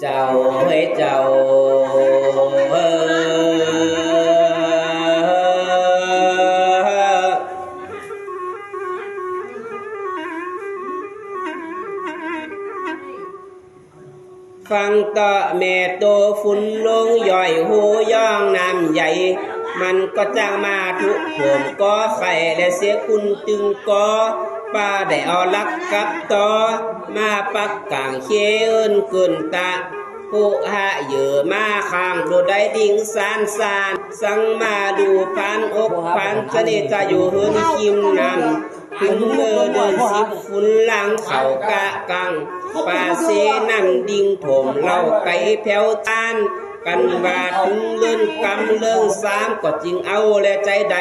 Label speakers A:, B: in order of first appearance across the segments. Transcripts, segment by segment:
A: เจ้าเฮ้ยเจ้าเอ้ฟังต่อแม่โตฝุ่นลงย่อยหูย่องน้ำใหญ่ มันก็จ้างมาทุกผมก็ไข่และเสียคุณตึงก็ ปาได้เอาลักกับต่อมาปักกลางเคียนเกินตาผู้หะเยือมาข้างดูได้ดิ่งสานสานสังมาดูพันอกพันเสน่ห์จะอยู่หืนคิมนำคุณเมื่อเดินสิบฝุ่นลังเขากะกังป่าเสนั่นดิ่งผมเล่าไก่แผ่วตานกันว่าถึงเลื่อนกำเรื่องสามก็จริงเอาและใจใด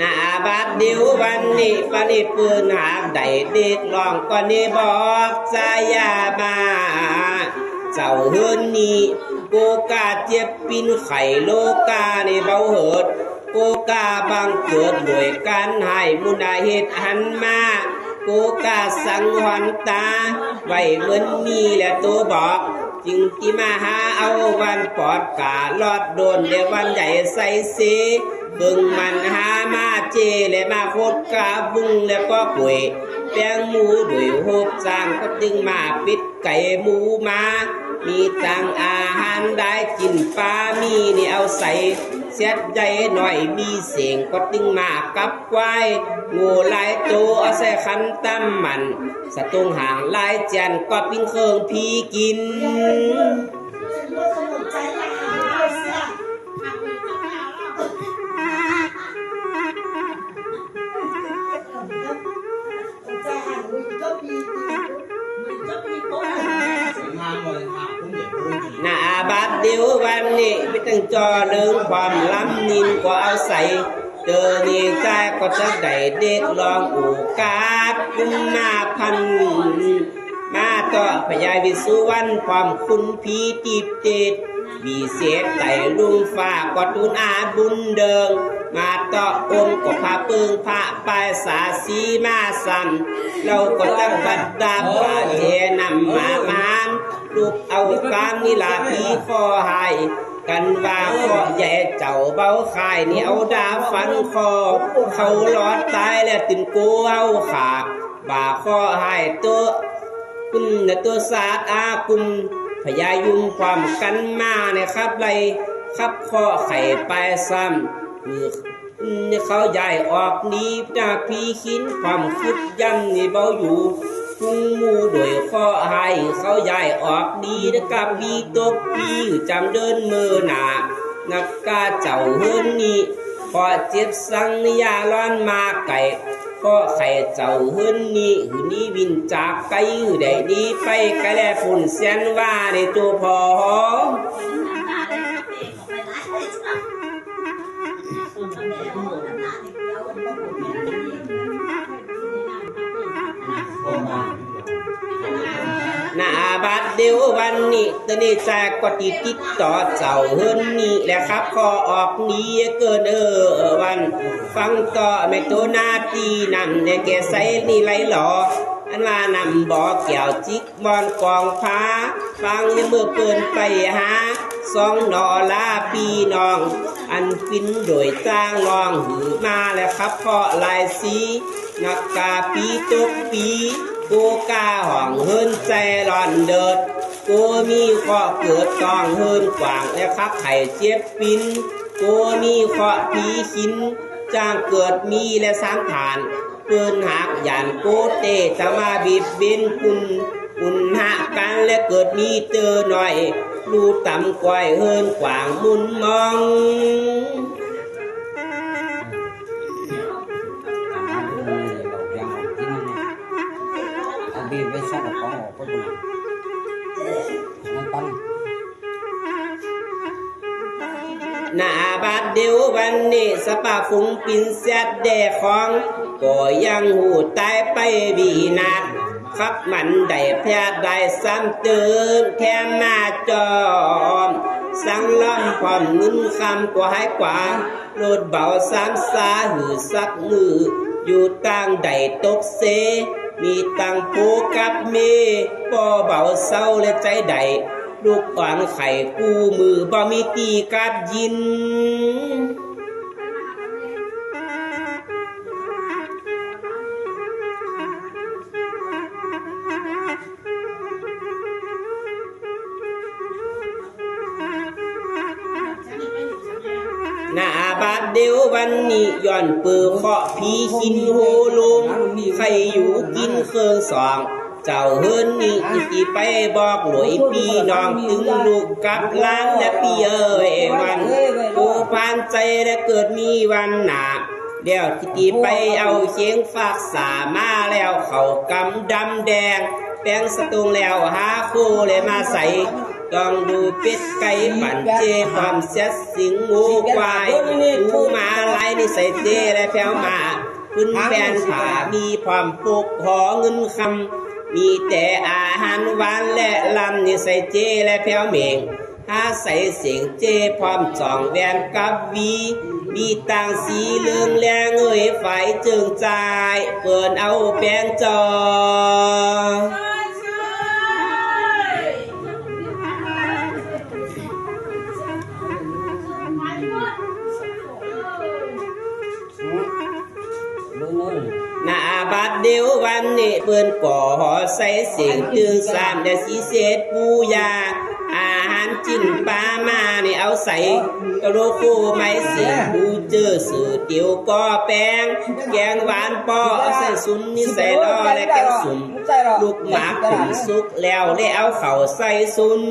A: นาบาดดียววันนี้ปนิปืนหากได้เด็กลองก็นี่บอกสายามาเจ้าเฮือนนี้กูกาเจ็บปินไข่โลกาในเบาเหิดกูกาบังเกิดด้วยการให้มุนาเหตุหันมา กูกาสังหวันตา ไว้เหมือนมีแหละตัวบอกจึงที่มาหาเอาวันปอดกาลอดโดนเดี๋ยววันใหญ่ใส่เสเบิ่งมันหามาเจและมาโคตรกาบุ้งแล้วก็ป่วย แป้งหมูด้วยหบจางก็จึงมาปิดไก่หมูมา มีตังอาหารได้กินปลามีนี่เอาใส่เสียดใจหน่อยมีเสียงก็ตึงมากับควายงูลายตัวเอาใส่ขันตั้มมันสตุงหางลายแจนก็ปิ้งเครื่องพีกิน บาดเดียววันนี้ไม่ต้องจอเรื่องความล้ำนินก็เอาใส่เจอนี่ใจก็จะได้เด็กลองอูกาบกุมมาพัน มาต่อพยายวิสุวรรณความคุณพีติดติดมีเศษไต่ลุงฟ้าก็ตุนอาบุญเดิง มาต่อองค์ก็พาปึงพระปายสาสีมาสันเราก็ตั้งบัดดาบาเจนำมามานลูกเอาการนี่ลาพีคอหายกันว่าก็ใหญ่เจ้าเบาขายนี่เอาดาฟันคอ เขาหลอดตายแล้วตินกูเอาขาบ่าคอหายตัวคุณนตัวศาสตร์อาคุณพยายุงความกันมาเนี่ยครับไรครับข้อไข่ไปซ้ำ เนี่ยเขาใหญ่ออกนี้จากพี่ขินความคิดยันนี่เบาอยู่พุงมูโดวยข้อให้เขาใหญ่ออกดีนะกับมีตกปีจำเดินมือหนานักกาเจ้าเฮือนนี้พอเจ็บสังนิยาร้อนมาไก่ก็ไข่เจ้าหือนนี่หืนนี่วินจากไกลหือได้ดีไปไกลแลฝุ่นเสียนว่าในตัวพอ เดียววันนี้ตอนนี้จากก็ติดติดต่อเจ้าเฮืนนี่แหละครับขอออกนี้เกินเออวัน ฟังต่อไม่ตัวหน้าตีนำเนี่ยแกใส่นี่ไรหลออันว่านำบ่อแก้วจิกบอนกองฟ้า ฟังเนี่ยเมื่อเกินไปหาสองนอลาปีน้อง อันฟินโดยจ้างลองหือมาแล้วครับเพราะลายสีนักกาปีจกปี กูกาห่องเฮินใจร้อนเดิดกูมีข้อเกิดต้องเฮินกว่างและคับไข่เจ็บปินกูมีข้อผีขินจ้างเกิดมีและสามฐานเกินหักหยันโกเตจะมาบีบเบนคุณคุณหักกันและเกิดมีเตอหน่อยดูต่ำกวายเฮินกว่างมุนมอง
B: เดี
A: ยววันนี้สปาฟุงปินเสียดแดของ ก็ยังหูตายไปบีนัดครับมันได้แพทย์ได้ซ้ำเติมแค่มาจอมตั้งล่ำความเงินคำกว่าให้กว่าโลดเบาสามสาหือสักมือ อยู่ต่างใดตกเซ มีตังปูกับเมบ่เบาเศร้าและใจใด ลูกอ่อนไข่กูมือบ่มีตีกัดยิน หน้าบาดเดียววันนี้ย้อนเปือเคาะพีหินโหลงใครอยู่กินเครื่องสอง เจ้าเฮินนี่สิไปบอกหลวยพี่น้องถึงลูกกับล้านและพี่เอ๋ยวันผู้พานใจและเกิดมีวันหนาเดี๋ยวที่ไปเอาเชียงฝากสามาแล้วเขากำดำแดง แป้งสตูงแล้วหาคู่เลยมาใส่ต้องดูเป็ดไก่ปั่นเจความเสียสิงหมูควายหูมาลายนี่ใส่เจและแผวมาขึ้นแฟนผามีความปกขอเงินคำ มีแต่อาหารหวานและลำนี่ใส่เจและแผวเหม่งห้าใส่เสียงเจพร้อมจองแวนกับวี มีต่างสีเลืองแรงเอ่ยไฟจึงใจเปิดเอาแป้งจอ
B: เดี
A: ยววันนี้เปิ้นก่อใส่เสียงตึงสามเดสีเศษปูยา อาหารจิ้นปลามานี่เอาใส่กระโลกโคไม้เสียงปูเจอสื่อเตียวก็แป้งแกงหวานปอเอาใส่ซุนนี่ใส่ล้อและแกงสุ่มลูกหมาขุนสุกแล้วได้เอาเข่าใส่ซุน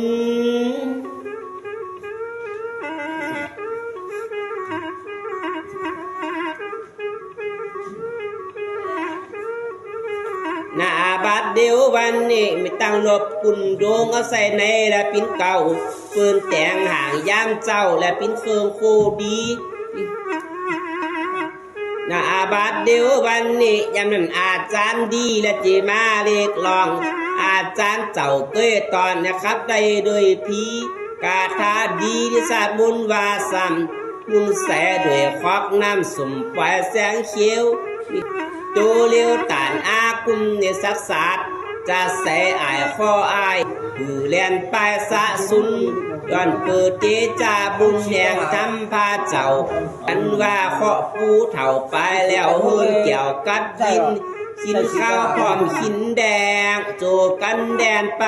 A: บาดเดียววันนี้ไม่ตั้งลบกุนโดงเอาใส่ในและปิ้นเก่าเฟืนแต่งห่างย่ามเจ้าและปิ้นเฟืองโคดีหน้าบาดเดียววันนี้ยามนั้นอาจารย์ดีและเจมาเล็กลอง อาจารย์เจ้าเก้ยตอนนะครับได้โดยพีกาถาดีที่ศาสตร์มุนวาสัมมุนแสด้วยควักน้ำสมปลายแสงเขียว ตูเลียวตานอากุมเนสักษาดจะใส่อายข้ออายหือเลียนปสะสุนย้อนเกิดเจจาบุญแดงทำพาเจ้า อันว่าเคาะปูเถ่าไปแล้วเฮืนเกี่ยวกัดกินกินข้าวพร้อมขินแดง โจกันแดนไป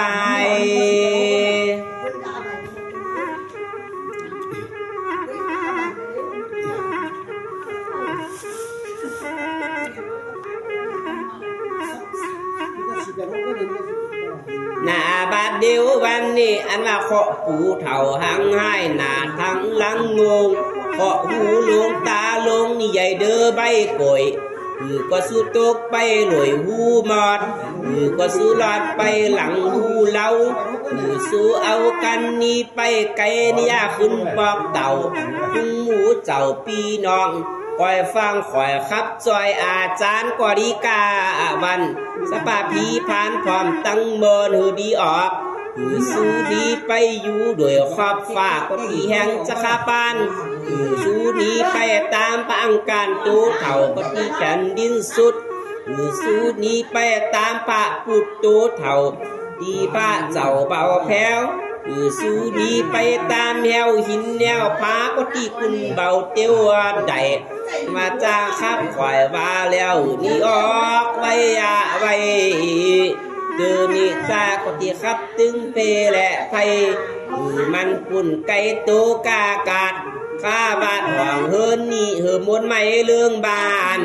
A: หน้าบาดเดียววันนี้อันว่าเคาะปูเถ่าหังให้หน้าทั้งลังงงเคาะหูลงตาลงนี่ใหญ่เด้อใบก่อยหือก็สู้ตกไปหน่วยหูมอดหือก็สู้ลอดไปหลังหูเล้าหือสู้เอากันนี่ไปไกลนี่ยาขึ้นปอกเต่าคุงหมูเจ้าปีน้อง คอยฟังคอยขับจอยอาจารย์กอดีกาวัน สปาพีพานความตั้งเมินหือดีออกหือสู้ดีไปอยู่ด้วยขอบฟ้าก็ที่แห่งจะคาปานหือสู้ดีไปตามปังการตูเถ่าก็ที่แผ่นดินสุดหือสู้ดีไปตามปะปุดตูเถ่าดีพระเจ้าเบาแพ้วหือสู้ดีไปตามแนวหินแนวผาก็ที่คุณเบาเตียวใด มาจ้าครับข่อยว่าแล้วนี่ออกไว้อะไว้ดินนี่จ้าก็ที่ครับตึงเปและไฟมันปุ่นไก่โตกากาดข้าบาดห่องเฮินนี่เหิมวนไม่เรื่องบาน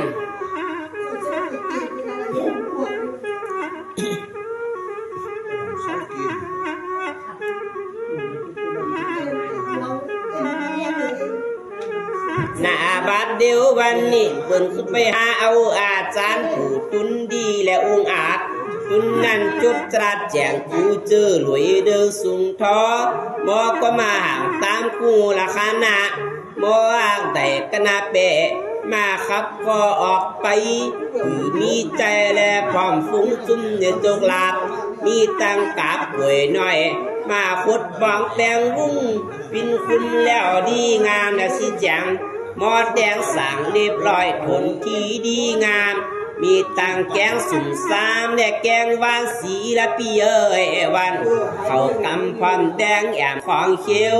A: บาดเดียววันนี้เพิ่นขึ้นไปหาเอาอาจารย์ผู้ตุนดีและองค์อาจตุนนั่นจุดตรัสแจงกูเจอหลวยเดินสุงทอหมอก็มาห่างตามกูละคณะหมออ้างแต่กนาเปะมาครับก็ออกไปคือมีใจและความฟุ้งซุ่มเนจกลาบมีตังกาบป่วยน้อย มาขดบองแตงวุ้งปินคุณแล้วดีงามและสิจัง มอแดงสังเรียบร้อยผลทีดีงาม มีตังแกงสุ่มสามและแกงวานสีละปีเอ้ยวัน เขากำพร้อมแดงแอมของเขียว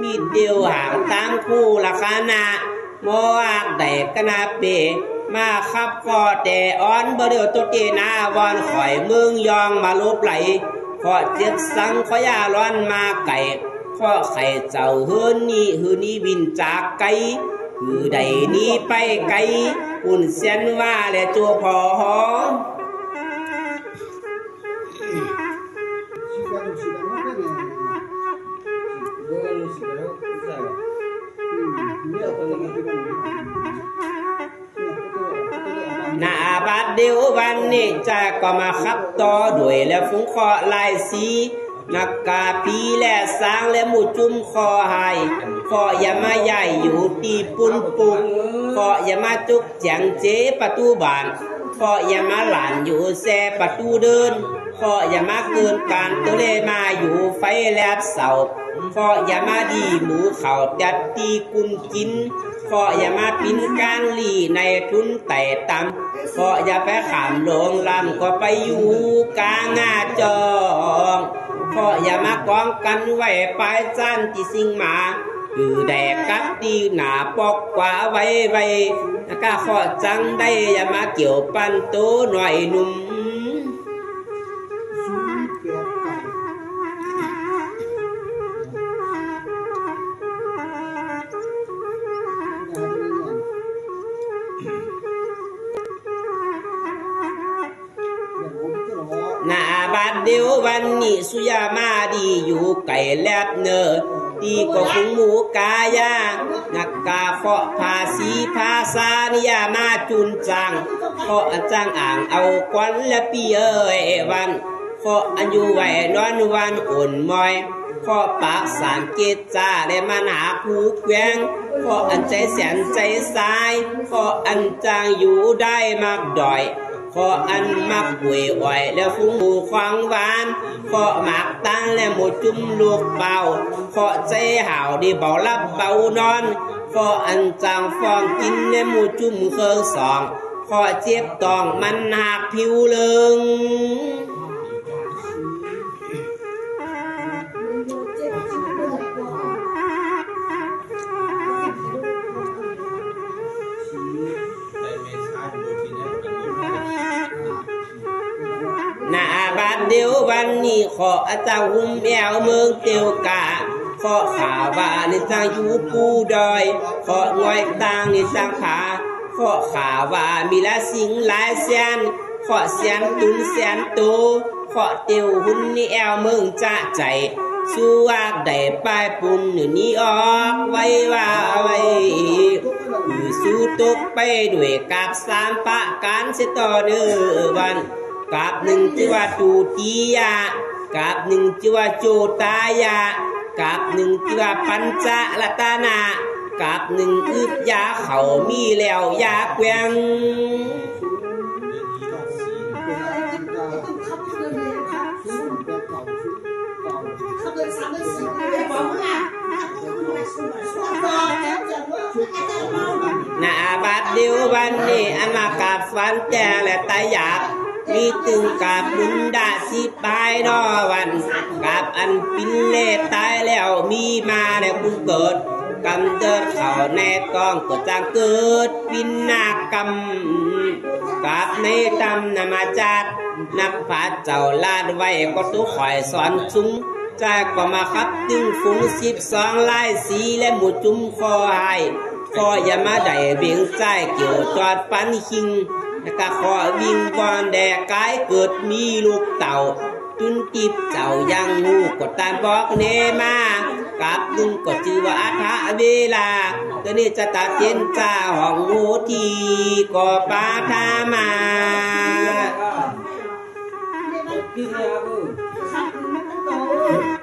A: มีเดียวห่างตามคู่ราคานาโมอากได้กนาเปมาขับก็แต่อ้อนบ่เดียวตัวเจนาวอนข่อยมืองยองมาลบไหลขอเจ็บสังขอยาร้อนมาไก่ขอไข่เจ้าเฮือนนี่ฮือนี่วินจากไกล คือใดนี้ไปไกลอุ่นเซนว่าและจัวพอหนาบัดเดียววันนี้จะก็มาขับต่อด้วยและฟุ้งคอลายสีนักกาปีและสางและหมูจุ่มคอหาย ขออย่ามาใหญ่อยู่ตีปุนปุกขออย่ามาจุกแจงเจประตูบานขออย่ามาหลานอยู่แซประตูเดินขออย่ามาเกินการตัวเลมาอยู่ไฟแลบเสาขออย่ามาดีหมูเขาดัดตีกุนกินขออย่ามาปิ้นการลีในทุนแต่ต่ำขออย่าไปขามโรงลำก็ไปอยู่กลางหน้าจองขออย่ามากองกันไว้ปลายจันที่สิงหมา คือแดกกัดดีหนาปอกกว่าไว้ไว้แล้วก็ขอจังได้อย่ามาเกี่ยวปันโตหน่อยหนุ่มหน้าขุงหมูกายานักกาเคาะภาษีภาษานิยามาจุนจังเคาะจ้างอ่างเอาควันและปีเอ้ยวันเคาะอันอยู่ไหวนอนวันอ่อนมอยเคาะปาสารเกตจาและมาหนาผูแกวงเคาะอันใจแสนใจสายเคาะอันจางอยู่ได้มากดอย ขออันมักหวยอ่อยแล้วฟุ้งหมูควางหวานขอหมักตั้งและหมูจุ่มลูก เดียววันนี้ขออาจารย์หุ่มแอวเมืองเตียวกาขอข่าวว่าในจางยูปูดอย ขอหน่วยต่างในจางผาขอข่าวว่ามีละสิงหลายแสนขอแสนตุนแสนโตขอเตียวหุ่นนี่แอวเมืองจ้าใจสู้วากได้ป้ายปุ่นนี่ออกไว้ว่าไว้คือสู้ตกไปด้วยกับสามปะการเสต่อเดือวัน กับหนึ่งชื่อว่าตูตียะกับหนึ่งชื่อว่าโจตายะกับหนึ่งชื่อว่าปัญจลัตนากับหนึ่งอึบยาเขามีแล้วยาแกวงนาบาดเดียววันนี้อันมากับฟันแต่และตายาก มีตึงกับบุญดาสิปลายนอวันกับอันปินเลตายแล้วมีมาแล้วบุญเกิดกำเดิดเขาในกองก็จางเกิดปินนากรรมกับในตำนามาจัดนักผาเจ้าลาดไว้ก็ตุข่อยสอนซุ้งจากก็มาครับตึงฝูงสิบสองลายสีและหมูจุ้มคอหายคออย่ามาได้เบียงใจเกี่ยวจอดปันคิง แล้วก็ขอวิ่งบอนแดกกายเกิดมีลูกเต่า จุนจิบเจ้ายังงูกดตามบอกเนมากับนึงก็ชื่อว่าอาทะเวลาตัวนี้จะตัดเจนจ้าห้องงูทีก็ปาทามา
B: 끼냐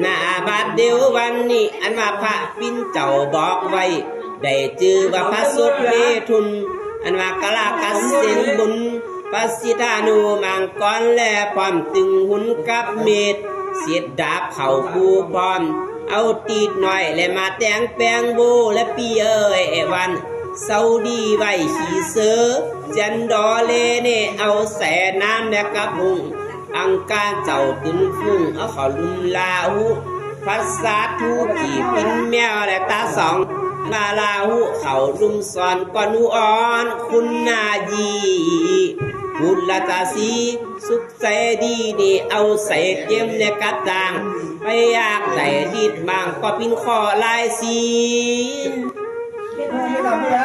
A: หน้าบาดเดียววันนี้ อันว่าพระปินเจ้าบอกไว้ ได้จือว่าพระสุดเมทุน อันว่ากะลากัสเสินบุญปัสสิธานุมังกรและความตึงหุนกับเม็ดเสียดดาบเข่าปูพร้อมเอาตีดหน่อยและมาแต่งแปลงโบและปีเอ้ยไอ้วันเศร้าดีไว้ขี่เสือจันดอเลเนเอาแสน้ำและกระพุง อังกาเจ้าตึนฟุ้งเอาเขาลุมลาหูพัสสาทูขี่ปินแมวและตาสองมาลาหูเขาลุมสอนก่อนหูอ่อน คุณนายีบุญละตาสีสุขใจดีนี่เอาใส่เตียมในกระตังไปอยากได้ดิดบางก็พินคอลายสี
C: ไม่ได้ไม่ได้ไม่ได้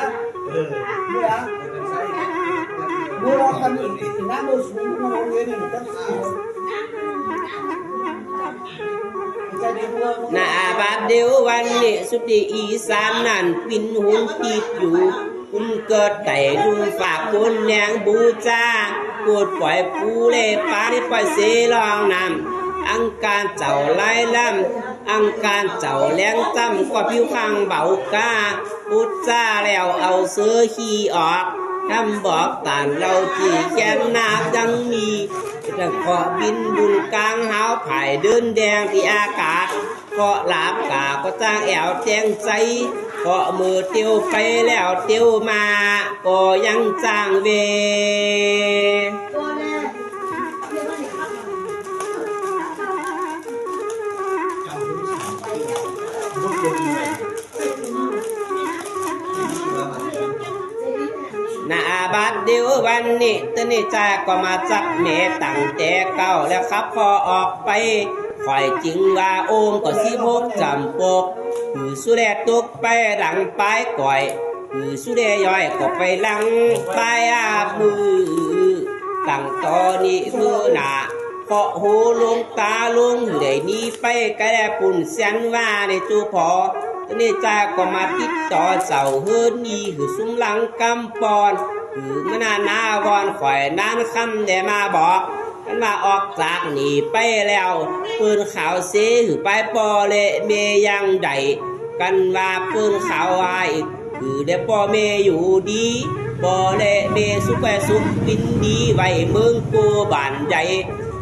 C: โบราณกันน้ำมันสูงมันเอา เงินเนี่ยมันก็ใจเดียว
A: หน้าบาดเดียววันเนี้สุดที่อีสานนั่นปินหุ่นติดอยู่ คุณเกิดแต่ลุงฝากคนแนงบูจาปวดปล่อยปูเล่ปาที่ปล่อยเสลองนำอังการเจ้าไล่ล่ำอังการเจ้าแรงจำก็ผิวข้างเบากาพุทจ้าแล้วเอาเสื้อขี้ออก ทำบอกตานเราที่แค้นนาบยังมีจะเกาะบินบุญกลางหาวไผ่เดินแดงที่อากาศเกาะหลาบกาก็จ้างแอวแจงใจเกาะมือเตียวไปแล้วเตียวมา ก็ยังจ้างเว บาดเดียววันนี้ตนนี้จาก็มาจักเมตั้งแต่เก่าแล้วครับพอออกไปคอยจริงว่าโอมก็สิพกจำปกคือสุแดตกไปหลังปลายก่อยคือสุแดย่อยก็ไปหลังปลายอาบมือตั้งตอนนี้คือหนาเคาะหูลงตาลงเดี๋ยนี้ไปก็ได้ปุ่นเสียนว่าในจูพอนี่จาก็มาติดต่อเสาเฮือนี่คือซุ้มหลังกำปอน มานานาวอนข่อยนานคำได้มาบอกมันมาออกจากหนีไปแล้ว ปืนขาวเสคือไปปอเลเมยังใดกันว่าปืนขาวอายคือได้ปอเมอยู่ดีปอเลเมสุกแปสุกินดีไว้เมืองกูบ้านใหญ่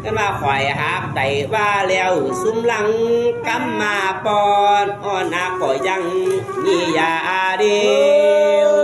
A: ก็มาข่อยหักได้ว่าแล้วซุ้มหลังกำมาปอนอ่อนอาก็ยังมียาเดียว